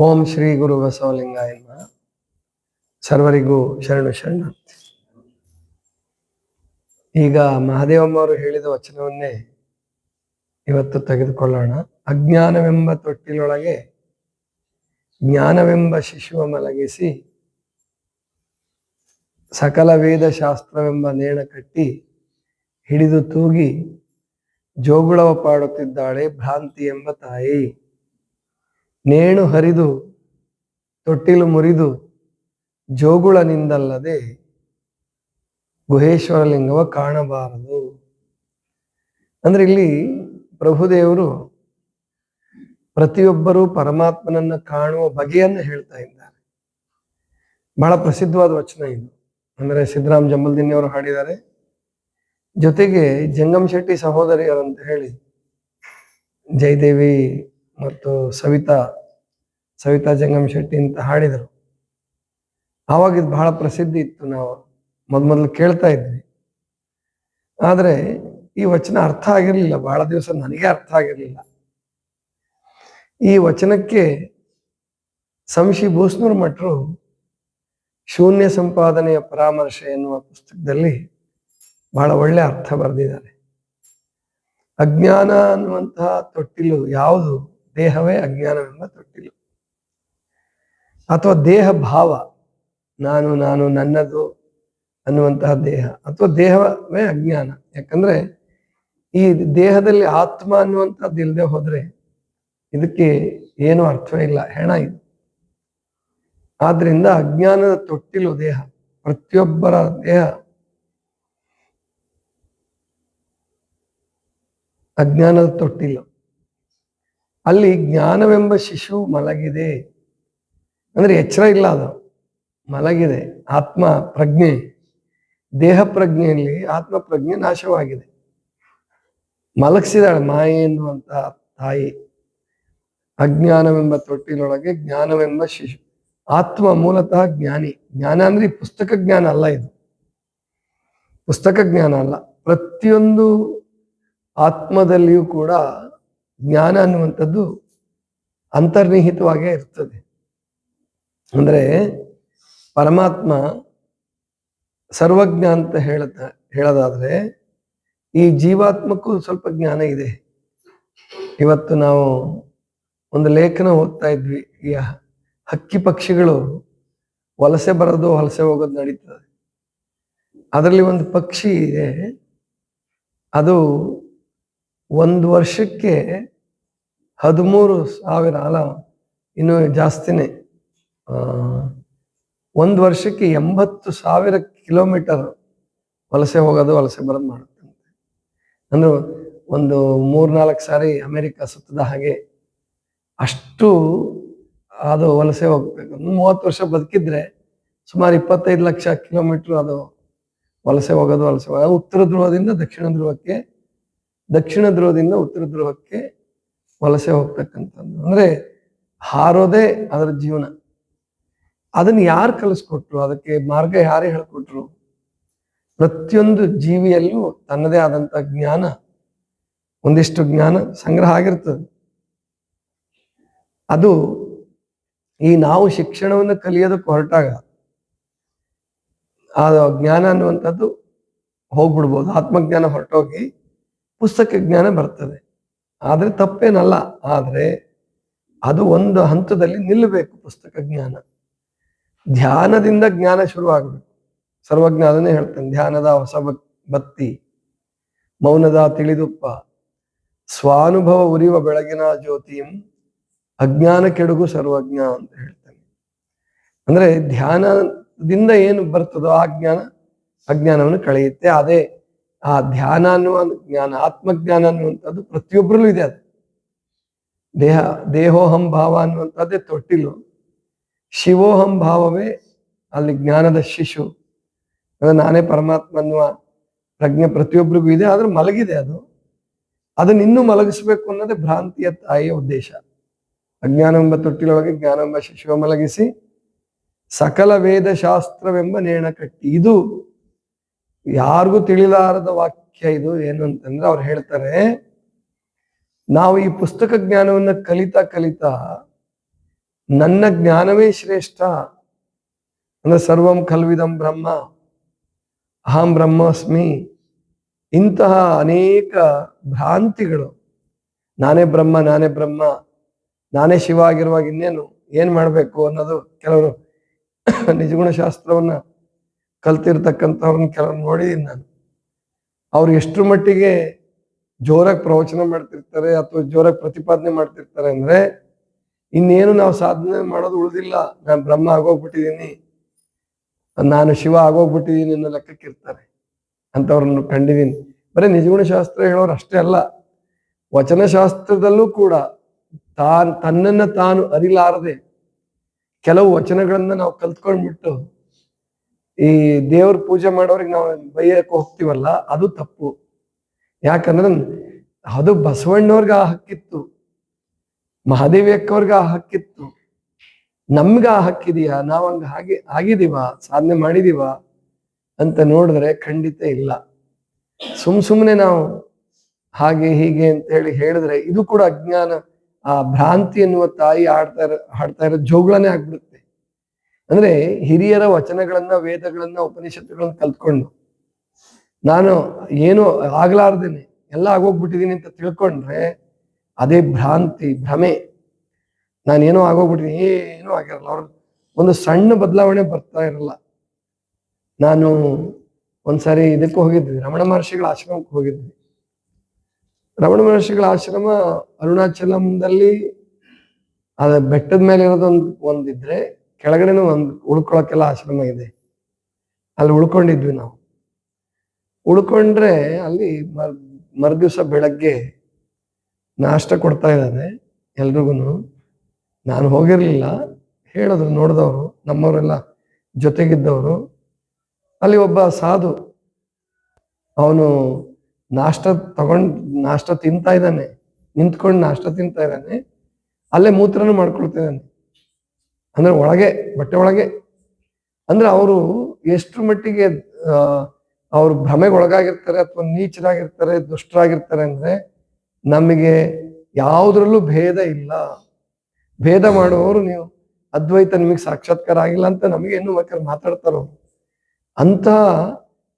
ಓಂ ಶ್ರೀ ಗುರು ಬಸವಲಿಂಗಾಯ. ಸರ್ವರಿಗೂ ಶರಣು ಶರಣ ಈಗ ಮಹಾದೇವಮ್ಮವರು ಹೇಳಿದ ವಚನವನ್ನೇ ಇವತ್ತು ತೆಗೆದುಕೊಳ್ಳೋಣ. ಅಜ್ಞಾನವೆಂಬ ತೊಟ್ಟಿಲೊಳಗೆ ಜ್ಞಾನವೆಂಬ ಶಿಶುವ ಮಲಗಿಸಿ ಸಕಲ ವೇದ ಶಾಸ್ತ್ರವೆಂಬ ನೇಣ ಕಟ್ಟಿ ಹಿಡಿದು ತೂಗಿ ಜೋಗುಳವ ಪಾಡುತ್ತಿದ್ದಾಳೆ ಭ್ರಾಂತಿ ಎಂಬ ತಾಯಿ. ನೇಣು ಹರಿದು ತೊಟ್ಟಿಲು ಮುರಿದು ಜೋಗುಳನಿಂದಲ್ಲದೆ ಗುಹೇಶ್ವರ ಲಿಂಗವ ಕಾಣಬಾರದು. ಅಂದ್ರೆ ಇಲ್ಲಿ ಪ್ರಭುದೇವರು ಪ್ರತಿಯೊಬ್ಬರೂ ಪರಮಾತ್ಮನನ್ನ ಕಾಣುವ ಬಗೆಯನ್ನು ಹೇಳ್ತಾ ಇದ್ದಾರೆ. ಬಹಳ ಪ್ರಸಿದ್ಧವಾದ ವಚನ ಇದು. ಅಂದ್ರೆ ಸಿದ್ದರಾಮ್ ಜಂಬಲ್ದಿನ್ನಿ ಅವರು ಹಾಡಿದ್ದಾರೆ, ಜೊತೆಗೆ ಜಂಗಮ್ ಶೆಟ್ಟಿ ಸಹೋದರಿಯರು ಅಂತ ಹೇಳಿ ಜಯದೇವಿ ಮತ್ತು ಸವಿತಾ ಸವಿತಾ ಜಂಗಮ್ ಶೆಟ್ಟಿ ಅಂತ ಹಾಡಿದರು. ಆವಾಗ ಇದು ಬಹಳ ಪ್ರಸಿದ್ಧಿ ಇತ್ತು. ನಾವು ಮೊದಮೊದಲು ಕೇಳ್ತಾ ಇದ್ವಿ. ಆದರೆ ಈ ವಚನ ಅರ್ಥ ಆಗಿರಲಿಲ್ಲ. ಬಹಳ ದಿವಸ ನನಗೆ ಅರ್ಥ ಆಗಿರಲಿಲ್ಲ. ಈ ವಚನಕ್ಕೆ ಸಂಶಿ ಭೂಸ್ನೂರ್ ಮಠರು ಶೂನ್ಯ ಸಂಪಾದನೆಯ ಪರಾಮರ್ಶೆ ಎನ್ನುವ ಪುಸ್ತಕದಲ್ಲಿ ಬಹಳ ಒಳ್ಳೆ ಅರ್ಥ ಬರೆದಿದ್ದಾರೆ. ಅಜ್ಞಾನ ಅನ್ನುವಂತಹ ತೊಟ್ಟಿಲು ಯಾವುದು? ದೇಹವೇ ಅಜ್ಞಾನವೆಂಬ ತೊಟ್ಟಿಲು. ಅಥವಾ ದೇಹ ಭಾವ, ನಾನು ನಾನು, ನನ್ನದು ಅನ್ನುವಂತಹ ದೇಹ ಅಥವಾ ದೇಹವೇ ಅಜ್ಞಾನ. ಯಾಕಂದ್ರೆ ಈ ದೇಹದಲ್ಲಿ ಆತ್ಮ ಅನ್ನುವಂಥದ್ದು ಇಲ್ಲದೆ ಹೋದ್ರೆ ಇದಕ್ಕೆ ಏನು ಅರ್ಥವೇ ಇಲ್ಲ, ಹೆಣ ಇದು. ಆದ್ರಿಂದ ಅಜ್ಞಾನದ ತೊಟ್ಟಿಲು ದೇಹ, ಪ್ರತಿಯೊಬ್ಬರ ದೇಹ ಅಜ್ಞಾನದ ತೊಟ್ಟಿಲು. ಅಲ್ಲಿ ಜ್ಞಾನವೆಂಬ ಶಿಶು ಮಲಗಿದೆ. ಅಂದ್ರೆ ಎಚ್ಚರ ಇಲ್ಲ ಅದು. ಮಲಗಿದೆ. ಆತ್ಮ ಪ್ರಜ್ಞೆ. ದೇಹ ಪ್ರಜ್ಞೆಯಲ್ಲಿ ಆತ್ಮ ಪ್ರಜ್ಞೆ ನಾಶವಾಗಿದೆ. ಮಲಗಿಸಿದಾಳೆ ಮಾಯೆ ಎನ್ನುವಂತಹ ತಾಯಿ. ಅಜ್ಞಾನವೆಂಬ ತೊಟ್ಟಿಲೊಳಗೆ ಜ್ಞಾನವೆಂಬ ಶಿಶು. ಆತ್ಮ ಮೂಲತಃ ಜ್ಞಾನಿ. ಜ್ಞಾನ ಅಂದ್ರೆ ಈ ಪುಸ್ತಕ ಜ್ಞಾನ ಅಲ್ಲ ಇದು. ಪುಸ್ತಕ ಜ್ಞಾನ ಅಲ್ಲ. ಪ್ರತಿಯೊಂದು ಆತ್ಮದಲ್ಲಿಯೂ ಕೂಡ ಜ್ಞಾನ ಅನ್ನುವಂಥದ್ದು ಅಂತರ್ನಿಹಿತವಾಗೇ ಇರ್ತದೆ. ಅಂದ್ರೆ ಪರಮಾತ್ಮ ಸರ್ವಜ್ಞ ಅಂತ ಹೇಳದ, ಹೇಳೋದಾದರೆ ಈ ಜೀವಾತ್ಮಕ್ಕೂ ಸ್ವಲ್ಪ ಜ್ಞಾನ ಇದೆ. ಇವತ್ತು ನಾವು ಒಂದು ಲೇಖನ ಓದ್ತಾ ಇದ್ವಿ, ಈ ಹಕ್ಕಿ ಪಕ್ಷಿಗಳು ವಲಸೆ ಬರೋದು ವಲಸೆ ಹೋಗೋದು ನಡೀತದೆ. ಅದರಲ್ಲಿ ಒಂದು ಪಕ್ಷಿ ಇದೆ, ಅದು ಒಂದು ವರ್ಷಕ್ಕೆ ಹದಿಮೂರು ಸಾವಿರ ಅಲ್ಲ, ಇನ್ನೂ ಜಾಸ್ತಿನೇ. ಒಂದು ವರ್ಷಕ್ಕೆ ಎಂಬತ್ತು ಸಾವಿರ ಕಿಲೋಮೀಟರ್ ವಲಸೆ ಹೋಗೋದು, ವಲಸೆ ಬರೋದು ಮಾಡುತ್ತಂತೆ ಅಂದ್ರೆ ಒಂದು ಮೂರ್ನಾಲ್ಕು ಸಾರಿ ಅಮೆರಿಕ ಸುತ್ತದ ಹಾಗೆ ಅಷ್ಟು ಅದು ವಲಸೆ ಹೋಗ್ಬೇಕು. ಮೂವತ್ತು ವರ್ಷ ಬದುಕಿದ್ರೆ ಸುಮಾರು ಇಪ್ಪತ್ತೈದು ಲಕ್ಷ ಕಿಲೋಮೀಟರ್ ಅದು ವಲಸೆ ಹೋಗೋದು ವಲಸೆ ಹೋಗೋದು. ಉತ್ತರ ಧ್ರುವದಿಂದ ದಕ್ಷಿಣ ಧ್ರುವಕ್ಕೆ, ದಕ್ಷಿಣ ಧ್ರುವದಿಂದ ಉತ್ತರ ಧ್ರುವಕ್ಕೆ ವಲಸೆ ಹೋಗ್ತಕ್ಕಂಥದ್ದು. ಅಂದ್ರೆ ಹಾರೋದೇ ಅದರ ಜೀವನ. ಅದನ್ನ ಯಾರು ಕಲಿಸ್ಕೊಟ್ರು? ಅದಕ್ಕೆ ಮಾರ್ಗ ಯಾರೇ ಹೇಳ್ಕೊಟ್ರು? ಪ್ರತಿಯೊಂದು ಜೀವಿಯಲ್ಲೂ ತನ್ನದೇ ಆದಂತ ಜ್ಞಾನ, ಒಂದಿಷ್ಟು ಜ್ಞಾನ ಸಂಗ್ರಹ ಆಗಿರ್ತದೆ. ಅದು ಈ ನಾವು ಶಿಕ್ಷಣವನ್ನು ಕಲಿಯೋದಕ್ಕೆ ಹೊರಟಾಗ ಆ ಜ್ಞಾನ ಅನ್ನುವಂಥದ್ದು ಹೋಗ್ಬಿಡ್ಬೋದು. ಆತ್ಮಜ್ಞಾನ ಹೊರಟೋಗಿ ಪುಸ್ತಕ ಜ್ಞಾನ ಬರ್ತದೆ. ಆದ್ರೆ ತಪ್ಪೇನಲ್ಲ. ಆದ್ರೆ ಅದು ಒಂದು ಹಂತದಲ್ಲಿ ನಿಲ್ಲಬೇಕು ಪುಸ್ತಕ ಜ್ಞಾನ. ಧ್ಯಾನದಿಂದ ಜ್ಞಾನ ಶುರುವಾಗಬೇಕು. ಸರ್ವಜ್ಞ ಅದನ್ನೇ ಹೇಳ್ತಾನೆ, ಧ್ಯಾನದ ಹೊಸ ಭಕ್ತಿ, ಮೌನದ ತಿಳಿದುಪ್ಪ. ಸ್ವಾನುಭವ ಉರಿಯುವ ಬೆಳಗಿನ ಜ್ಯೋತಿಯಂ ಅಜ್ಞಾನ ಕೆಡುಗು ಸರ್ವಜ್ಞ ಅಂತ ಹೇಳ್ತಾನೆ. ಅಂದ್ರೆ ಧ್ಯಾನದಿಂದ ಏನು ಬರ್ತದೋ ಆ ಜ್ಞಾನ, ಅಜ್ಞಾನವನ್ನು ಕಳೆಯುತ್ತೆ. ಅದೇ ಆ ಧ್ಯಾನ ಅನ್ನುವ ಜ್ಞಾನ, ಆತ್ಮಜ್ಞಾನ ಅನ್ನುವಂಥದ್ದು ಪ್ರತಿಯೊಬ್ಬರಲ್ಲೂ ಇದೆ ಅದು. ದೇಹ, ದೇಹೋಹಂ ಭಾವ ಅನ್ನುವಂಥದ್ದೇ ತೊಟ್ಟಿಲು. ಶಿವೋಹಂ ಭಾವವೇ, ಅಲ್ಲಿ ಜ್ಞಾನದ ಶಿಶು. ನಾನೇ ಪರಮಾತ್ಮ ಅನ್ನುವ ಪ್ರಜ್ಞೆ ಪ್ರತಿಯೊಬ್ಬರಿಗೂ ಇದೆ, ಆದ್ರೆ ಮಲಗಿದೆ ಅದು. ಅದನ್ನ ಇನ್ನೂ ಮಲಗಿಸ್ಬೇಕು ಅನ್ನೋದೇ ಭ್ರಾಂತಿಯ ತಾಯಿಯ ಉದ್ದೇಶ. ಅಜ್ಞಾನವೆಂಬ ತೊಟ್ಟಿಲೊಳಗೆ ಜ್ಞಾನವೆಂಬ ಶಿಶುವ ಮಲಗಿಸಿ, ಸಕಲ ವೇದ ಶಾಸ್ತ್ರವೆಂಬ ನೇಣ ಕಟ್ಟಿ. ಇದು ಯಾರಿಗೂ ತಿಳಿಲಾರದ ವಾಕ್ಯ ಇದು, ಏನು ಅಂತಂದ್ರೆ ಅವ್ರು ಹೇಳ್ತಾರೆ, ನಾವು ಈ ಪುಸ್ತಕ ಜ್ಞಾನವನ್ನ ಕಲಿತಾ ಕಲಿತಾ ನನ್ನ ಜ್ಞಾನವೇ ಶ್ರೇಷ್ಠ. ಅಂದ್ರೆ ಸರ್ವಂ ಕಲ್ವಿದಂ ಬ್ರಹ್ಮ. ಅಹಂ ಬ್ರಹ್ಮಸ್ಮಿ. ಇಂತಹ ಅನೇಕ ಭ್ರಾಂತಿಗಳು. ನಾನೇ ಬ್ರಹ್ಮ ನಾನೇ ಬ್ರಹ್ಮ. ನಾನೇ ಶಿವ ಆಗಿರುವಾಗ ಇನ್ನೇನು, ಏನ್ ಮಾಡಬೇಕು ಅನ್ನೋದು ಕೆಲವರು ನಿಜಗುಣ ಶಾಸ್ತ್ರವನ್ನ ಕಲ್ತಿರ್ತಕ್ಕಂಥವ್ರನ್ನ ಕೆಲವ್ರು ನೋಡಿದೀನಿ ನಾನು. ಅವ್ರು ಎಷ್ಟರ ಮಟ್ಟಿಗೆ ಜೋರಾಗಿ ಪ್ರವಚನ ಮಾಡ್ತಿರ್ತಾರೆ ಅಥವಾ ಜೋರಾಗಿ ಪ್ರತಿಪಾದನೆ ಮಾಡ್ತಿರ್ತಾರೆ ಅಂದ್ರೆ ಇನ್ನೇನು ನಾವು ಸಾಧನೆ ಮಾಡೋದು ಉಳಿದಿಲ್ಲ. ನಾನು ಬ್ರಹ್ಮ ಆಗೋಗ್ಬಿಟ್ಟಿದ್ದೀನಿ ನಾನು ಶಿವ ಆಗೋಗ್ಬಿಟ್ಟಿದ್ದೀನಿ ಅನ್ನೋ ಲೆಕ್ಕಕ್ಕೆ ಇರ್ತಾರೆ. ಅಂತವ್ರನ್ನು ಕಂಡಿದ್ದೀನಿ ಬರೀ ನಿಜಗುಣ ಶಾಸ್ತ್ರ ಹೇಳೋರು ಅಷ್ಟೇ ಅಲ್ಲ. ವಚನಶಾಸ್ತ್ರದಲ್ಲೂ ಕೂಡ ತಾನ್, ತನ್ನನ್ನು ತಾನು ಅರಿಲಾರದೆ ಕೆಲವು ವಚನಗಳನ್ನ ನಾವು ಕಲ್ತ್ಕೊಂಡ್ಬಿಟ್ಟು ಈ ದೇವ್ರ ಪೂಜೆ ಮಾಡೋರಿಗೆ ನಾವು ಬೈಯಕ್ಕೆ ಹೋಗ್ತೀವಲ್ಲ, ಅದು ತಪ್ಪು. ಯಾಕಂದ್ರೆ ಅದು ಬಸವಣ್ಣವ್ರಿಗೆ ಆ ಹಕ್ಕಿತ್ತು. ಮಹಾದೇವಿ ಅಕ್ಕವ್ರಿಗೆ ಆ ಹಕ್ಕಿತ್ತು ನಮ್ಗ ಆ ಹಕ್ಕಿದೆಯಾ ನಾವ್ ಹಂಗ ಹಾಗೆ ಆಗಿದೀವ ಸಾಧನೆ ಮಾಡಿದೀವ ಅಂತ ನೋಡಿದ್ರೆ ಖಂಡಿತ ಇಲ್ಲ. ಸುಮ್ ಸುಮ್ನೆ ನಾವು ಹಾಗೆ ಹೀಗೆ ಅಂತ ಹೇಳಿ ಹೇಳಿದ್ರೆ ಇದು ಕೂಡ ಅಜ್ಞಾನ, ಆ ಭ್ರಾಂತಿ ಎನ್ನುವ ತಾಯಿ ಆಡ್ತಾ ಇರೋ, ಹಾಡ್ತಾ ಇರೋ ಜೋಗಳನೇ ಆಗ್ಬಿಡುತ್ತೆ. ಅಂದ್ರೆ ಹಿರಿಯರ ವಚನಗಳನ್ನ, ವೇದಗಳನ್ನ, ಉಪನಿಷತ್ತುಗಳನ್ನ ಕಲ್ತ್ಕೊಂಡು ನಾನು ಏನು ಆಗ್ಲಾರ್ದೇನೆ, ಎಲ್ಲ ಆಗೋಗ್ಬಿಟ್ಟಿದೀನಿ ಅಂತ ತಿಳ್ಕೊಂಡ್ರೆ ಅದೇ ಭ್ರಾಂತಿ, ಭ್ರಮೆ. ನಾನೇನೋ ಆಗೋಗ್ಬಿಟ್ಟಿನಿ ಏನೂ ಆಗಿರಲ್ಲ. ಅವ್ರ ಒಂದು ಸಣ್ಣ ಬದಲಾವಣೆ ಬರ್ತಾ ಇರಲ್ಲ. ನಾನು ಒಂದ್ಸಾರಿ ಇದಕ್ಕೂ ಹೋಗಿದ್ವಿ ರಮಣ ಮಹರ್ಷಿಗಳ ಆಶ್ರಮಕ್ಕೆ ಹೋಗಿದ್ವಿ ರಮಣ ಮಹರ್ಷಿಗಳ ಆಶ್ರಮ ಅರುಣಾಚಲಂದಲ್ಲಿ, ಅದ ಬೆಟ್ಟದ ಮೇಲೆ ಇರೋದೊಂದು ಒಂದಿದ್ರೆ ಕೆಳಗಡೆನೂ ಒಂದು ಉಳ್ಕೊಳಕ್ಕೆಲ್ಲ ಆಶ್ರಮ ಇದೆ. ಅಲ್ಲಿ ಉಳ್ಕೊಂಡಿದ್ವಿ ನಾವು. ಉಳ್ಕೊಂಡ್ರೆ ಅಲ್ಲಿ ಮರ್, ಮರುದಿವ್ಸ ಬೆಳಗ್ಗೆ ನಾಷ್ಟ ಕೊಡ್ತಾ ಇದ್ದಾನೆ. ಎಲ್ರಿಗೂ ನಾನು ಹೋಗಿರಲಿಲ್ಲ. ಹೇಳಿದ್ರು, ನೋಡಿದವರು, ನಮ್ಮವರೆಲ್ಲ ಜೊತೆಗಿದ್ದವರು. ಅಲ್ಲಿ ಒಬ್ಬ ಸಾಧು, ಅವನು ನಾಷ್ಟ ತಗೊಂಡ್, ನಾಷ್ಟ ತಿಂತಾ ಇದ್ದಾನೆ. ನಿಂತ್ಕೊಂಡು ನಾಷ್ಟ ತಿಂತಾ ಇದ್ದಾನೆ. ಅಲ್ಲೇ ಮೂತ್ರನೂ ಮಾಡ್ಕೊಳ್ತಿದ್ದಾನೆ. ಅಂದ್ರೆ ಒಳಗೆ, ಬಟ್ಟೆ ಒಳಗೆ. ಅಂದ್ರೆ ಅವರು ಎಷ್ಟು ಮಟ್ಟಿಗೆ ಅವ್ರು ಭ್ರಮೆಗೆ ಒಳಗಾಗಿರ್ತಾರೆ ಅಥವಾ ನೀಚರಾಗಿರ್ತಾರೆ, ದುಷ್ಟರಾಗಿರ್ತಾರೆ ಅಂದ್ರೆ ನಮಗೆ ಯಾವುದ್ರಲ್ಲೂ ಭೇದ ಇಲ್ಲ. ಭೇದ ಮಾಡುವವರು ನೀವು. ಅದ್ವೈತ ನಿಮಗೆ ಸಾಕ್ಷಾತ್ಕಾರ ಆಗಿಲ್ಲ ಅಂತ ನಮಗೆ ಇನ್ನು ಮಕ್ಕಳು ಮಾತಾಡ್ತಾರೋ ಅಂತ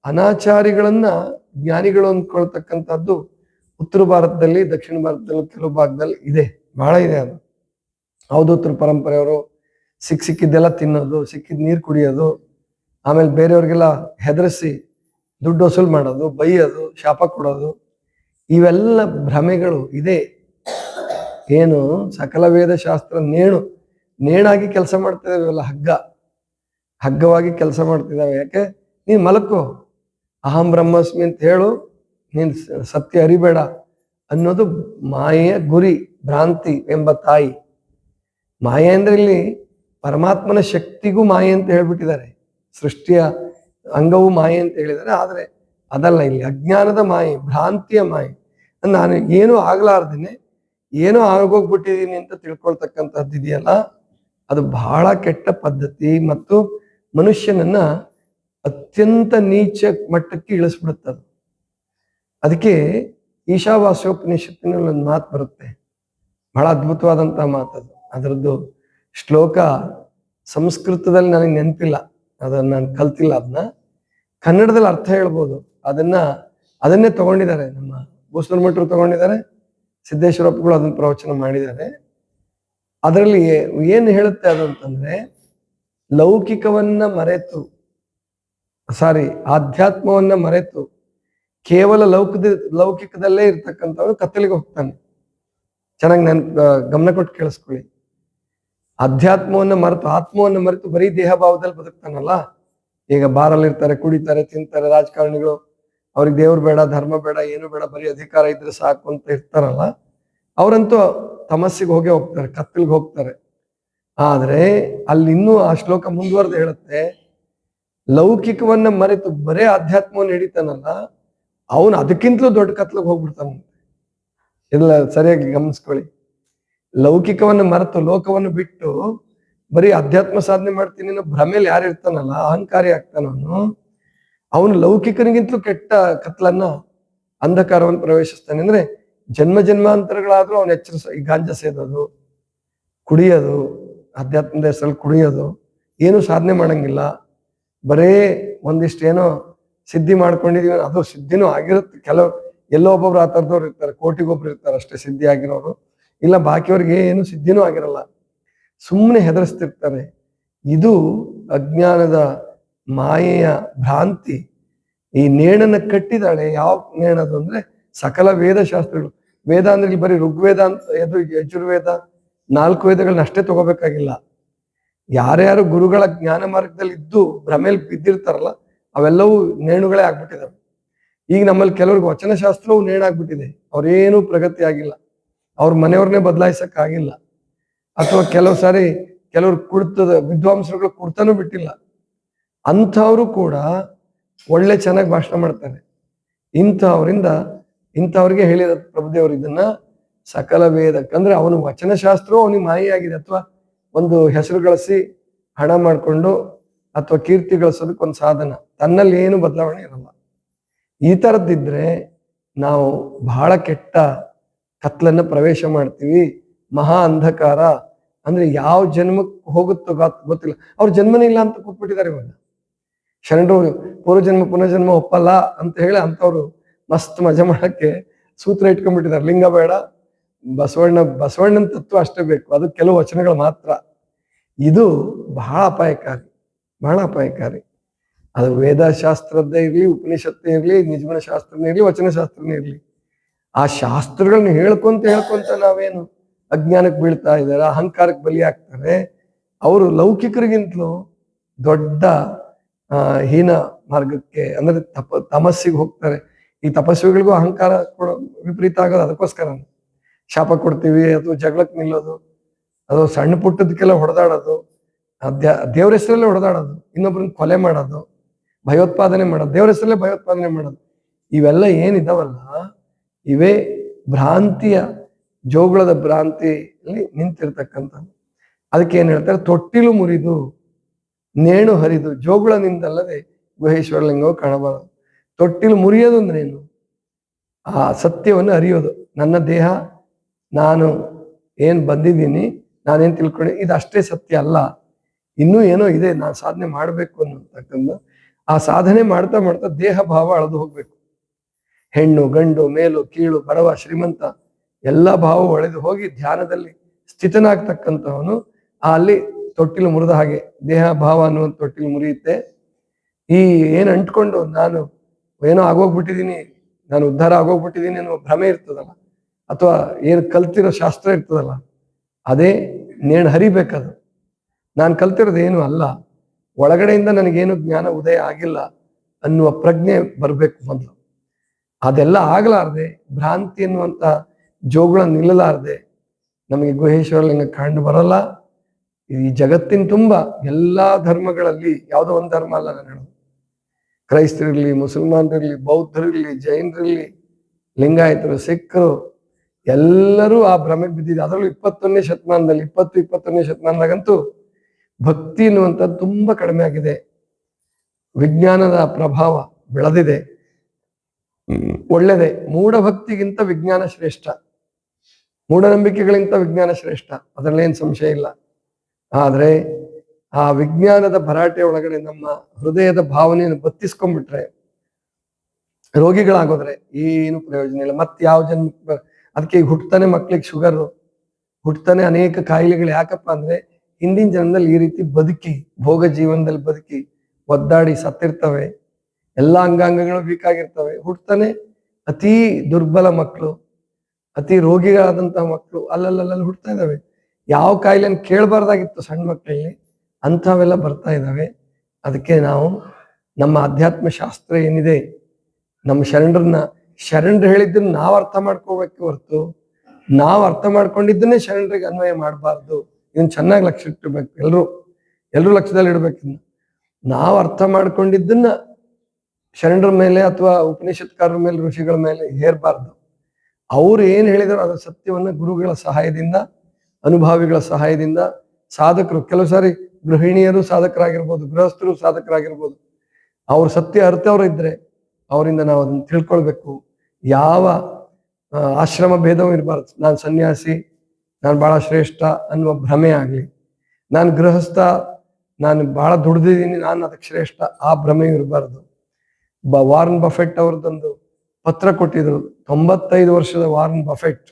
ಅನಾಚಾರಿಗಳನ್ನ ಜ್ಞಾನಿಗಳು ಅಂದ್ಕೊಳ್ತಕ್ಕಂಥದ್ದು ಉತ್ತರ ಭಾರತದಲ್ಲಿ, ದಕ್ಷಿಣ ಭಾರತದಲ್ಲಿ ಕೆಲವು ಭಾಗದಲ್ಲಿ ಇದೆ. ಬಹಳ ಇದೆ ಅದು. ಅವಧೂತರ ಪರಂಪರೆಯವರು ಸಿಕ್ಕ ಸಿಕ್ಕಿದ್ದೆಲ್ಲ ತಿನ್ನೋದು ಸಿಕ್ಕಿದ್ದು ನೀರು ಕುಡಿಯೋದು, ಆಮೇಲೆ ಬೇರೆಯವ್ರಿಗೆಲ್ಲ ಹೆದರಿಸಿ ದುಡ್ಡು ವಸೂಲು ಮಾಡೋದು, ಬೈಯೋದು, ಶಾಪ ಕೊಡೋದು. ಇವೆಲ್ಲ ಭ್ರಮೆಗಳು ಇದೆ. ಏನು ಸಕಲ ವೇದ ಶಾಸ್ತ್ರ ನೇಣು, ನೇಣಾಗಿ ಕೆಲಸ ಮಾಡ್ತಿದ್ದಾವೆಲ್ಲ ಹಗ್ಗ. ಹಗ್ಗವಾಗಿ ಕೆಲಸ ಮಾಡ್ತಿದ್ದಾವೆ ಯಾಕೆ? ನೀನು ಮಲಕ್ಕೋ. ಅಹಂ ಬ್ರಹ್ಮಸ್ಮಿ ಅಂತ ಹೇಳು, ನೀನು ಸತ್ಯ ಅರಿಬೇಡ ಅನ್ನೋದು ಮಾಯೆಯ ಗುರಿ, ಭ್ರಾಂತಿ ಎಂಬ ತಾಯಿ. ಮಾಯೆ ಅಂದ್ರೆ ಇಲ್ಲಿ ಪರಮಾತ್ಮನ ಶಕ್ತಿಗೂ ಮಾಯೆ ಅಂತ ಹೇಳ್ಬಿಟ್ಟಿದ್ದಾರೆ. ಸೃಷ್ಟಿಯ ಅಂಗವು ಮಾಯೆ ಅಂತ ಹೇಳಿದ್ದಾರೆ. ಆದರೆ ಅದಲ್ಲ, ಇಲ್ಲಿ ಅಜ್ಞಾನದ ಮಾಯೆ, ಭ್ರಾಂತಿಯ ಮಾಯೆ. ನಾನು ಏನೂ ಆಗ್ಲಾರ್ದೇನೆ, ಏನೋ ಆಗೋಗ್ಬಿಟ್ಟಿದ್ದೀನಿ ಅಂತ ತಿಳ್ಕೊಳ್ತಕ್ಕಂಥದ್ದು ಇದೆಯಲ್ಲ? ಅದು ಬಹಳ ಕೆಟ್ಟ ಪದ್ಧತಿ ಮತ್ತು ಮನುಷ್ಯನನ್ನ ಅತ್ಯಂತ ನೀಚ ಮಟ್ಟಕ್ಕೆ ಇಳಿಸ್ಬಿಡುತ್ತದು ಅದಕ್ಕೆ ಈಶಾವಾಸ್ಯೋಪನಿಷತ್ತಿನಲ್ಲಿ ಒಂದು ಮಾತು ಬರುತ್ತೆ. ಬಹಳ ಅದ್ಭುತವಾದಂತಹ ಮಾತದು ಅದರದ್ದು ಶ್ಲೋಕ ಸಂಸ್ಕೃತದಲ್ಲಿ ನನಗೆ ನೆನಪಿಲ್ಲ. ಅದನ್ನ ನಾನು ಕಲ್ತಿಲ್ಲ ಅದನ್ನ. ಕನ್ನಡದಲ್ಲಿ ಅರ್ಥ ಹೇಳ್ಬೋದು. ಅದನ್ನ, ಅದನ್ನೇ ತಗೊಂಡಿದ್ದಾರೆ ನಮ್ಮ ಬೂಸ್ನೂರ್ ಮಠರು ತಗೊಂಡಿದ್ದಾರೆ. ಸಿದ್ದೇಶ್ವರಪ್ಪಗಳು ಅದನ್ನ ಪ್ರವಚನ ಮಾಡಿದ್ದಾರೆ. ಅದರಲ್ಲಿ ಏನು ಹೇಳುತ್ತೆ ಅದು ಅಂತಂದ್ರೆ, ಲೌಕಿಕವನ್ನ ಮರೆತು, ಸಾರಿ, ಆಧ್ಯಾತ್ಮವನ್ನ ಮರೆತು ಕೇವಲ ಲೌಕದ, ಲೌಕಿಕದಲ್ಲೇ ಇರ್ತಕ್ಕಂಥವ್ರು ಕತ್ತಲಿಗೆ ಹೋಗ್ತಾನೆ. ಚೆನ್ನಾಗಿ ನನ್ ಗಮನ ಕೊಟ್ಟು ಕೇಳಿಸ್ಕೊಳ್ಳಿ. ಅಧ್ಯಾತ್ಮವನ್ನ ಮರೆತು, ಆತ್ಮವನ್ನ ಮರೆತು ಬರೀ ದೇಹ ಭಾವದಲ್ಲಿ ಬದುಕ್ತಾನಲ್ಲ? ಈಗ ಬಾರಲ್ಲಿ ಇರ್ತಾರೆ ಕುಡಿತಾರೆ, ತಿಂತಾರೆ, ರಾಜಕಾರಣಿಗಳು ಅವ್ರಿಗೆ ದೇವ್ರು ಬೇಡ, ಧರ್ಮ ಬೇಡ, ಏನು ಬೇಡ, ಬರೀ ಅಧಿಕಾರ ಇದ್ರೆ ಸಾಕು ಅಂತ ಇರ್ತಾರಲ್ಲ, ಅವರಂತೂ ತಮಸ್ಸಿಗೆ ಹೋಗೇ ಹೋಗ್ತಾರೆ, ಕತ್ತಲಿಗೆ ಹೋಗ್ತಾರೆ. ಆದ್ರೆ ಅಲ್ಲಿ ಇನ್ನೂ ಆ ಶ್ಲೋಕ ಮುಂದುವರೆದು ಹೇಳುತ್ತೆ, ಲೌಕಿಕವನ್ನ ಮರೆತು ಬರೇ ಅಧ್ಯಾತ್ಮವನ್ನು ಹಿಡಿತಾನಲ್ಲ, ಅವನು ಅದಕ್ಕಿಂತಲೂ ದೊಡ್ಡ ಕತ್ಲಿಗೆ ಹೋಗ್ಬಿಡ್ತಾನ ಇಲ್ಲ ಸರಿಯಾಗಿ ಗಮನಿಸ್ಕೊಳ್ಳಿ. ಲೌಕಿಕವನ್ನ ಮರೆತು ಲೋಕವನ್ನು ಬಿಟ್ಟು ಬರೀ ಅಧ್ಯಾತ್ಮ ಸಾಧನೆ ಮಾಡ್ತೀನಿ ಅನ್ನೋ ಭ್ರಮೇಲಿ ಯಾರು ಇರ್ತಾನಲ್ಲ, ಅಹಂಕಾರಿ ಆಗ್ತಾನ ಅವನು ಲೌಕಿಕನಿಗಿಂತಲೂ ಕೆಟ್ಟ ಕತ್ಲನ್ನ ಅಂಧಕಾರವನ್ನು ಪ್ರವೇಶಿಸ್ತಾನೆ. ಅಂದ್ರೆ ಜನ್ಮ ಜನ್ಮಾಂತರಗಳಾದ್ರೂ ಅವನು ಎಚ್ಚರ ಈ ಗಾಂಜಾ ಸೇದೋದು, ಕುಡಿಯೋದು ಅಧ್ಯಾತ್ಮದ ಹೆಸರಲ್ಲಿ ಕುಡಿಯೋದು, ಏನು ಸಾಧನೆ ಮಾಡಂಗಿಲ್ಲ. ಬರೇ ಒಂದಿಷ್ಟು ಏನೋ ಸಿದ್ಧಿ ಮಾಡ್ಕೊಂಡಿದೀವಿ, ಅದು ಸಿದ್ಧಿನೂ ಆಗಿರುತ್ತೆ. ಕೆಲವು, ಎಲ್ಲೋ ಒಬ್ಬೊಬ್ರು ಆ ಥರದವ್ರು ಇರ್ತಾರೆ ಕೋಟಿಗೊಬ್ರು ಇರ್ತಾರೆ ಅಷ್ಟೇ ಸಿದ್ಧಿ ಆಗಿರೋರು. ಇಲ್ಲ, ಬಾಕಿಯವ್ರಿಗೆ ಏನು ಸಿದ್ಧಿನೂ ಆಗಿರಲ್ಲ. ಸುಮ್ಮನೆ ಹೆದರಿಸ್ತಿರ್ತಾರೆ. ಇದು ಅಜ್ಞಾನದ ಮಾಯೆಯ ಭ್ರಾಂತಿ. ಈ ನೇಣನ್ನ ಕಟ್ಟಿದಾಳೆ ಯಾವ ನೇಣದು ಅಂದ್ರೆ ಸಕಲ ವೇದ ಶಾಸ್ತ್ರಗಳು ವೇದ ಅಂದ್ರೆ ಇಲ್ಲಿ ಬರೀ ಋಗ್ವೇದ ಅಂತ, ಎದು, ಯಜುರ್ವೇದ, ನಾಲ್ಕು ವೇದಗಳನ್ನ ಅಷ್ಟೇ ತಗೋಬೇಕಾಗಿಲ್ಲ. ಯಾರ್ಯಾರು ಗುರುಗಳ ಜ್ಞಾನ ಮಾರ್ಗದಲ್ಲಿ ಇದ್ದು ಭ್ರಮೇಲಿ ಬಿದ್ದಿರ್ತಾರಲ್ಲ, ಅವೆಲ್ಲವೂ ನೇಣುಗಳೇ ಆಗ್ಬಿಟ್ಟಿದಾವೆ ಈಗ ನಮ್ಮಲ್ಲಿ ಕೆಲವ್ರಿಗೆ ವಚನಶಾಸ್ತ್ರವು ನೇಣಾಗ್ಬಿಟ್ಟಿದೆ. ಅವರೇನೂ ಪ್ರಗತಿ ಆಗಿಲ್ಲ. ಅವ್ರ ಮನೆಯವ್ರನ್ನೇ ಬದಲಾಯಿಸಕ್ ಆಗಿಲ್ಲ. ಅಥವಾ ಕೆಲವು ಸಾರಿ ಕೆಲವ್ರು ಕುಡ್ತದ, ವಿದ್ವಾಂಸರುಗಳು ಕುಡ್ತಾನೂ ಬಿಟ್ಟಿಲ್ಲ. ಅಂಥವ್ರು ಕೂಡ ಒಳ್ಳೆ ಚೆನ್ನಾಗಿ ಭಾಷಣ ಮಾಡ್ತಾರೆ. ಇಂಥವರಿಂದ, ಇಂಥವ್ರಿಗೆ ಹೇಳಿದ ಪ್ರಭುದೇವರು ಇದನ್ನ ಸಕಲ ವೇದಕ್ಕೆ ಅಂದ್ರೆ ಅವನು ವಚನಶಾಸ್ತ್ರವು ಅವನಿಗೆ ಮಾಯಿಯಾಗಿದೆ, ಅಥವಾ ಒಂದು ಹೆಸರು ಗಳಿಸಿ ಹಣ ಮಾಡಿಕೊಂಡು ಅಥವಾ ಕೀರ್ತಿ ಗಳಿಸೋದಕ್ಕೆ ಒಂದು ಸಾಧನ. ತನ್ನಲ್ಲಿ ಏನು ಬದಲಾವಣೆ ಇರಲ್ಲ. ಈ ಥರದ್ದಿದ್ರೆ ನಾವು ಬಹಳ ಕೆಟ್ಟ ಕತ್ಲನ್ನ ಪ್ರವೇಶ ಮಾಡ್ತೀವಿ. ಮಹಾ ಅಂಧಕಾರ. ಅಂದ್ರೆ ಯಾವ ಜನ್ಮಕ್ಕೆ ಹೋಗುತ್ತೋ ಗೊತ್- ಗೊತ್ತಿಲ್ಲ. ಅವ್ರ ಜನ್ಮನೇ ಇಲ್ಲ ಅಂತ ಕೂತ್ಬಿಟ್ಟಿದ್ದಾರೆ ಇವಾಗ. ಶರಣರು ಪೂರ್ವಜನ್ಮ ಪುನರ್ಜನ್ಮ ಒಪ್ಪಲ್ಲ ಅಂತ ಹೇಳಿ ಅಂತವ್ರು ಮಸ್ತ್ ಮಜಾ ಮಾಡಕ್ಕೆ ಸೂತ್ರ ಇಟ್ಕೊಂಡ್ಬಿಟ್ಟಿದ್ದಾರೆ. ಲಿಂಗ ಬೇಡ, ಬಸವಣ್ಣ, ಬಸವಣ್ಣನ ತತ್ವ ಅಷ್ಟೇ ಬೇಕು. ಅದು ಕೆಲವು ವಚನಗಳು ಮಾತ್ರ. ಇದು ಬಹಳ ಅಪಾಯಕಾರಿ ಬಹಳ ಅಪಾಯಕಾರಿ. ಅದು ವೇದಶಾಸ್ತ್ರದ್ದೇ ಇರಲಿ, ಉಪನಿಷತ್ತೇ ಇರಲಿ ನಿಜಮನ ಶಾಸ್ತ್ರನೇ ಇರಲಿ, ವಚನಶಾಸ್ತ್ರನೇ ಇರಲಿ. ಆ ಶಾಸ್ತ್ರಗಳನ್ನ ಹೇಳ್ಕೊಂತ ಹೇಳ್ಕೊಂತ ನಾವೇನು ಅಜ್ಞಾನಕ್ಕೆ ಬೀಳ್ತಾ ಇದ್ದಾರೆ, ಅಹಂಕಾರಕ್ಕೆ ಬಲಿ ಆಗ್ತಾರೆ ಅವರು ಲೌಕಿಕರಿಗಿಂತಲೂ ದೊಡ್ಡ ಹೀನ ಮಾರ್ಗಕ್ಕೆ ಅಂದ್ರೆ ತಪ, ತಮಸ್ಸಿಗೆ ಹೋಗ್ತಾರೆ. ಈ ತಪಸ್ವಿಗಳಿಗೂ ಅಹಂಕಾರ ಕೊಡೋ ವಿಪರೀತ ಆಗೋದು ಅದಕ್ಕೋಸ್ಕರ ಶಾಪ ಕೊಡ್ತೀವಿ ಅಥವಾ ಜಗಳಕ್ಕೆ ನಿಲ್ಲೋದು, ಅದು ಸಣ್ಣ ಪುಟ್ಟದಕ್ಕೆಲ್ಲ ಹೊಡೆದಾಡೋದು ದೇವ್ರ ಹೆಸರಲ್ಲೇ ಹೊಡೆದಾಡೋದು, ಇನ್ನೊಬ್ರನ್ನ ಕೊಲೆ ಮಾಡೋದು, ಭಯೋತ್ಪಾದನೆ ಮಾಡೋದು, ದೇವ್ರ ಹೆಸರಲ್ಲೇ ಭಯೋತ್ಪಾದನೆ ಮಾಡೋದು. ಇವೆಲ್ಲ ಏನಿದಾವಲ್ಲ, ಇವೇ ಭ್ರಾಂತಿಯ, ಜೋಗುಳದ ಭ್ರಾಂತಿಯಲ್ಲಿ ನಿಂತಿರ್ತಕ್ಕಂಥ ಅದಕ್ಕೆ ಏನ್ ಹೇಳ್ತಾರೆ? ತೊಟ್ಟಿಲು ಮುರಿದು ನೇಣು ಹರಿದು ಜೋಗುಳನಿಂದಲ್ಲದೆ ಗುಹೇಶ್ವರ ಲಿಂಗವು ಕಾಣಬಾರದು. ತೊಟ್ಟಿಲು ಮುರಿಯೋದು ಅಂದ್ರೆ ಏನು? ಆ ಸತ್ಯವನ್ನು ಅರಿಯೋದು. ನನ್ನ ದೇಹ, ನಾನು ಏನು ಬಂದಿದ್ದೀನಿ, ನಾನೇನು ತಿಳ್ಕೊಂಡೆ ಇದು ಅಷ್ಟೇ ಸತ್ಯ ಅಲ್ಲ. ಇನ್ನೂ ಏನೋ ಇದೆ, ನಾನು ಸಾಧನೆ ಮಾಡಬೇಕು ಅನ್ನತಕ್ಕಂಥ ಆ ಸಾಧನೆ ಮಾಡ್ತಾ ಮಾಡ್ತಾ ದೇಹ ಭಾವ ಅಳೆದು ಹೋಗ್ಬೇಕು. ಹೆಣ್ಣು, ಗಂಡು, ಮೇಲು, ಕೀಳು, ಬಡವ, ಶ್ರೀಮಂತ, ಎಲ್ಲ ಭಾವ ಒಳೆದು ಹೋಗಿ ಧ್ಯಾನದಲ್ಲಿ ಸ್ಥಿತನಾಗ್ತಕ್ಕಂಥವನು, ಅಲ್ಲಿ ತೊಟ್ಟಿಲು ಮುರಿದ ಹಾಗೆ, ದೇಹ ಭಾವ ಅನ್ನುವಂಥ ತೊಟ್ಟಿಲು ಮುರಿಯುತ್ತೆ. ಈ ಏನು ಅಂಟ್ಕೊಂಡು ನಾನು ಏನೋ ಆಗೋಗ್ಬಿಟ್ಟಿದ್ದೀನಿ ನಾನು ಉದ್ಧಾರ ಆಗೋಗ್ಬಿಟ್ಟಿದ್ದೀನಿ ಅನ್ನೋ ಭ್ರಮೆ ಇರ್ತದಲ್ಲ, ಅಥವಾ ಏನು ಕಲ್ತಿರೋ ಶಾಸ್ತ್ರ ಇರ್ತದಲ್ಲ, ಅದೇ ನೇಣು ಹರಿಬೇಕದು. ನಾನು ಕಲ್ತಿರೋದು ಏನು ಅಲ್ಲ, ಒಳಗಡೆಯಿಂದ ನನಗೇನು ಜ್ಞಾನ ಉದಯ ಆಗಿಲ್ಲ ಅನ್ನುವ ಪ್ರಜ್ಞೆ ಬರಬೇಕು ಮೊದಲು. ಅದೆಲ್ಲ ಆಗಲಾರ್ದೆ, ಭ್ರಾಂತಿ ಅನ್ನುವಂಥ ಜೋಗುಳ ನಿಲ್ಲಲಾರದೆ, ನಮಗೆ ಗುಹೇಶ್ವರ ಲಿಂಗ ಕಂಡು ಬರಲ್ಲ. ಈ ಜಗತ್ತಿನ ತುಂಬ ಎಲ್ಲಾ ಧರ್ಮಗಳಲ್ಲಿ ಯಾವುದೋ ಒಂದು ಧರ್ಮ ಅಲ್ಲ ನಾನು ಹೇಳೋದು. ಕ್ರೈಸ್ತರಿರ್ಲಿ, ಮುಸಲ್ಮಾನರಿರಲಿ, ಬೌದ್ಧರಿರ್ಲಿ, ಜೈನರಿರಲಿ, ಲಿಂಗಾಯತರು, ಸಿಖ್ರು, ಎಲ್ಲರೂ ಆ ಭ್ರಮೆಗೆ ಬಿದ್ದಿದೆ. ಅದರಲ್ಲೂ ಇಪ್ಪತ್ತೊಂದನೇ ಶತಮಾನದಲ್ಲಿ, ಇಪ್ಪತ್ತು, ಇಪ್ಪತ್ತೊಂದನೇ ಶತಮಾನದಾಗಂತೂ ಭಕ್ತಿ ಅನ್ನುವಂಥದ್ದು ತುಂಬಾ ಕಡಿಮೆ ಆಗಿದೆ. ವಿಜ್ಞಾನದ ಪ್ರಭಾವ ಬೆಳೆದಿದೆ. ಒಳ್ಳೆಯದೇ ಮೂಢಭಕ್ತಿಗಿಂತ ವಿಜ್ಞಾನ ಶ್ರೇಷ್ಠ. ಮೂಢನಂಬಿಕೆಗಳಿಗಿಂತ ವಿಜ್ಞಾನ ಶ್ರೇಷ್ಠ. ಅದರಲ್ಲೇನು ಸಂಶಯ ಇಲ್ಲ. ಆದ್ರೆ ಆ ವಿಜ್ಞಾನದ ಭರಾಟೆ ಒಳಗಡೆ ನಮ್ಮ ಹೃದಯದ ಭಾವನೆಯನ್ನು ಬತ್ತಿಸ್ಕೊಂಡ್ಬಿಟ್ರೆ, ರೋಗಿಗಳಾಗೋದ್ರೆ ಏನು ಪ್ರಯೋಜನ ಇಲ್ಲ. ಮತ್ತೆ ಯಾವ ಜನ್ಮ, ಅದಕ್ಕೆ ಹುಟ್ಟತಾನೆ ಮಕ್ಳಿಗೆ ಶುಗರ್ ಹುಟ್ಟತಾನೆ ಅನೇಕ ಕಾಯಿಲೆಗಳು ಯಾಕಪ್ಪ ಅಂದ್ರೆ ಹಿಂದಿನ ಜನ್ಮದಲ್ಲಿ ಈ ರೀತಿ ಬದುಕಿ, ಭೋಗ ಜೀವನದಲ್ಲಿ ಬದುಕಿ, ಒದ್ದಾಡಿ ಸತ್ತಿರ್ತವೆ. ಎಲ್ಲಾ ಅಂಗಾಂಗಗಳು ವೀಕ್ ಆಗಿರ್ತವೆ. ಹುಟ್ಟತಾನೆ ಅತಿ ದುರ್ಬಲ ಮಕ್ಕಳು ಅತಿ ರೋಗಿಗಳಾದಂತಹ ಮಕ್ಕಳು ಅಲ್ಲಲ್ಲಲ್ಲಿ ಹುಡ್ತಾ ಇದಾವೆ ಯಾವ ಕಾಯಿಲೆನ ಕೇಳಬಾರ್ದಾಗಿತ್ತು ಸಣ್ಣ ಮಕ್ಕಳಲ್ಲಿ. ಅಂಥವೆಲ್ಲ ಬರ್ತಾ ಇದ್ದಾವೆ ಅದಕ್ಕೆ ನಾವು ನಮ್ಮ ಅಧ್ಯಾತ್ಮ ಶಾಸ್ತ್ರ ಏನಿದೆ, ನಮ್ಮ ಶರಣರನ್ನ, ಶರಣರು ಹೇಳಿದ್ದನ್ನ ನಾವು ಅರ್ಥ ಮಾಡ್ಕೋಬೇಕು ಹೊರತು, ನಾವು ಅರ್ಥ ಮಾಡ್ಕೊಂಡಿದ್ದನ್ನೇ ಶರಣರಿಗೆ ಅನ್ವಯ ಮಾಡಬಾರ್ದು. ಇದನ್ನ ಚೆನ್ನಾಗಿ ಲಕ್ಷ ಇಟ್ಟಿರ್ಬೇಕು ಎಲ್ಲರೂ ಎಲ್ಲರೂ ಲಕ್ಷದಲ್ಲಿ ಇಡ್ಬೇಕು ಇದನ್ನ ನಾವು ಅರ್ಥ ಮಾಡ್ಕೊಂಡಿದ್ದನ್ನ ಶರಣರ ಮೇಲೆ ಅಥವಾ ಉಪನಿಷತ್ಕಾರರ ಮೇಲೆ, ಋಷಿಗಳ ಮೇಲೆ ಹೇರಬಾರ್ದು. ಅವ್ರು ಏನು ಹೇಳಿದಾರೋ ಅದರ ಸತ್ಯವನ್ನ ಗುರುಗಳ ಸಹಾಯದಿಂದ ಅನುಭಾವಿಗಳ ಸಹಾಯದಿಂದ ಸಾಧಕರು, ಕೆಲವು ಸಾರಿ ಗೃಹಿಣಿಯರು ಸಾಧಕರಾಗಿರ್ಬೋದು, ಗೃಹಸ್ಥರು ಸಾಧಕರಾಗಿರ್ಬೋದು, ಅವ್ರ ಸತ್ಯ ಅರ್ಥವ್ರು ಇದ್ರೆ ಅವರಿಂದ ನಾವು ಅದನ್ನು ತಿಳ್ಕೊಳ್ಬೇಕು. ಯಾವ ಆಶ್ರಮ ಭೇದವೂ ಇರಬಾರ್ದು. ನಾನು ಸನ್ಯಾಸಿ, ನಾನು ಬಹಳ ಶ್ರೇಷ್ಠ ಅನ್ನುವ ಭ್ರಮೆ ಆಗಲಿ. ನಾನು ಗೃಹಸ್ಥ, ನಾನು ಬಹಳ ದುಡ್ದಿದ್ದೀನಿ, ನಾನು ಅದಕ್ಕೆ ಶ್ರೇಷ್ಠ, ಆ ಭ್ರಮೆ ಇರಬಾರ್ದು. ಬ, ವಾರನ್ ಬಫೆಟ್ ಅವ್ರದ್ದೊಂದು ಪತ್ರ ಕೊಟ್ಟಿದ್ರು, ತೊಂಬತ್ತೈದು ವರ್ಷದ ವಾರನ್ ಬಫೆಟ್.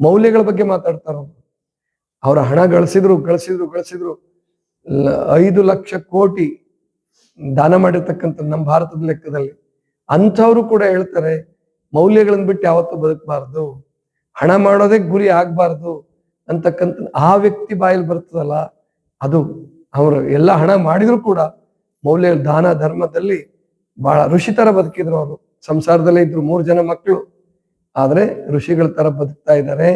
ಮೌಲ್ಯಗಳ ಬಗ್ಗೆ ಮಾತಾಡ್ತಾರ ಅವ್ರು ಹಣ ಗಳಿಸಿದ್ರು ಗಳಿಸಿದ್ರು ಗಳಿಸಿದ್ರು. ಐದು ಲಕ್ಷ ಕೋಟಿ ದಾನ ಮಾಡಿರ್ತಕ್ಕಂಥ ನಮ್ಮ ಭಾರತದ ಲೆಕ್ಕದಲ್ಲಿ ಅಂಥವ್ರು ಕೂಡ ಹೇಳ್ತಾರೆ, ಮೌಲ್ಯಗಳನ್ನ ಬಿಟ್ಟು ಯಾವತ್ತೂ ಬದುಕಬಾರ್ದು, ಹಣ ಮಾಡೋದೇ ಗುರಿ ಆಗಬಾರ್ದು ಅಂತಕ್ಕಂಥ ಆ ವ್ಯಕ್ತಿ ಬಾಯಲ್ಲಿ ಬರ್ತದಲ್ಲ, ಅದು ಅವರು ಎಲ್ಲ ಹಣ ಮಾಡಿದ್ರು ಕೂಡ ಮೌಲ್ಯ, ದಾನ, ಧರ್ಮದಲ್ಲಿ ಬಹಳ ಋಷಿ ತರ ಬದುಕಿದ್ರು ಅವರು. ಸಂಸಾರದಲ್ಲೇ ಇದ್ರು ಮೂರು ಜನ ಮಕ್ಕಳು. ಆದ್ರೆ ಋಷಿಗಳ ತರ ಬದುಕ್ತಾ ಇದ್ದಾರೆ.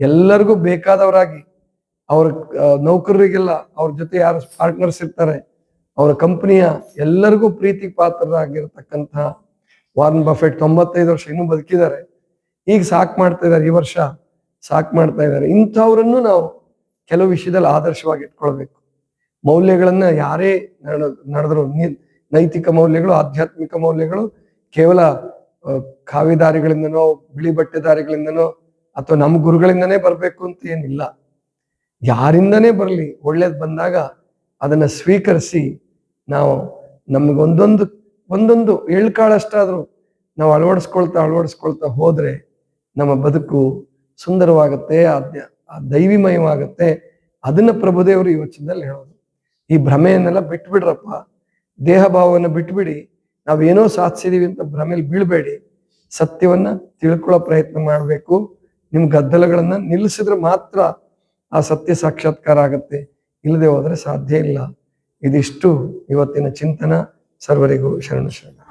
ಎಲ್ಲರಿಗೂ ಬೇಕಾದವರಾಗಿ ಅವ್ರ ನೌಕರರಿಗೆಲ್ಲ ಅವ್ರ ಜೊತೆ ಯಾರು ಪಾರ್ಟ್ನರ್ಸ್ ಇರ್ತಾರೆ, ಅವರ ಕಂಪನಿಯ ಎಲ್ಲರಿಗೂ ಪ್ರೀತಿ ಪಾತ್ರರಾಗಿರ್ತಕ್ಕಂತಹ ವಾರನ್ ಬಫೆಟ್ ತೊಂಬತ್ತೈದು ವರ್ಷ ಇನ್ನೂ ಬದುಕಿದ್ದಾರೆ. ಈಗ ಸಾಕ್ ಮಾಡ್ತಾ ಇದ್ದಾರೆ, ಈ ವರ್ಷ ಸಾಕ್ ಮಾಡ್ತಾ ಇದ್ದಾರೆ. ಇಂಥವ್ರನ್ನು ನಾವು ಕೆಲವು ವಿಷಯದಲ್ಲಿ ಆದರ್ಶವಾಗಿ ಇಟ್ಕೊಳ್ಬೇಕು. ಮೌಲ್ಯಗಳನ್ನ ಯಾರೇ ನಡ- ನಡೆದ್ರು ನೈತಿಕ ಮೌಲ್ಯಗಳು, ಆಧ್ಯಾತ್ಮಿಕ ಮೌಲ್ಯಗಳು, ಕೇವಲ ಕಾವಿದಾರಿಗಳಿಂದನೋ, ಬಿಳಿ ಬಟ್ಟೆದಾರಿಗಳಿಂದನೋ, ಅಥವಾ ನಮ್ಮ ಗುರುಗಳಿಂದನೇ ಬರಬೇಕು ಅಂತ ಏನಿಲ್ಲ. ಯಾರಿಂದನೇ ಬರಲಿ, ಒಳ್ಳೇದು ಬಂದಾಗ ಅದನ್ನು ಸ್ವೀಕರಿಸಿ ನಾವು ನಮಗೊಂದೊಂದು ಒಂದೊಂದು ಎಳ್ಕಾಳಷ್ಟಾದರೂ ನಾವು ಅಳವಡಿಸ್ಕೊಳ್ತಾ ಅಳವಡಿಸ್ಕೊಳ್ತಾ ಹೋದ್ರೆ ನಮ್ಮ ಬದುಕು ಸುಂದರವಾಗುತ್ತೆ, ಆ ದೈವಿಮಯವಾಗುತ್ತೆ. ಅದನ್ನ ಪ್ರಭುದೇವರು ಈ ವಚನದಲ್ಲಿ ಹೇಳೋದು. ಈ ಭ್ರಮೆಯನ್ನೆಲ್ಲ ಬಿಟ್ಬಿಡ್ರಪ್ಪ. ದೇಹ ಭಾವವನ್ನು ಬಿಟ್ಬಿಡಿ. ನಾವೇನೋ ಸಾಧಿಸಿದೀವಿ ಅಂತ ಭ್ರಮೆಯಲ್ಲಿ ಬೀಳಬೇಡಿ. ಸತ್ಯವನ್ನ ತಿಳ್ಕೊಳ್ಳೋ ಪ್ರಯತ್ನ ಮಾಡಬೇಕು. ನಿಮ್ಮ ಗದ್ದಲಗಳನ್ನು ನಿಲ್ಲಿಸಿದ್ರೆ ಮಾತ್ರ ಆ ಸತ್ಯ ಸಾಕ್ಷಾತ್ಕಾರ ಆಗುತ್ತೆ. ಇಲ್ಲದೆ ಹೋದರೆ ಸಾಧ್ಯ ಇಲ್ಲ. ಇದಿಷ್ಟು ಇವತ್ತಿನ ಚಿಂತನ. ಸರ್ವರಿಗೂ ಶರಣ ಶರಣ.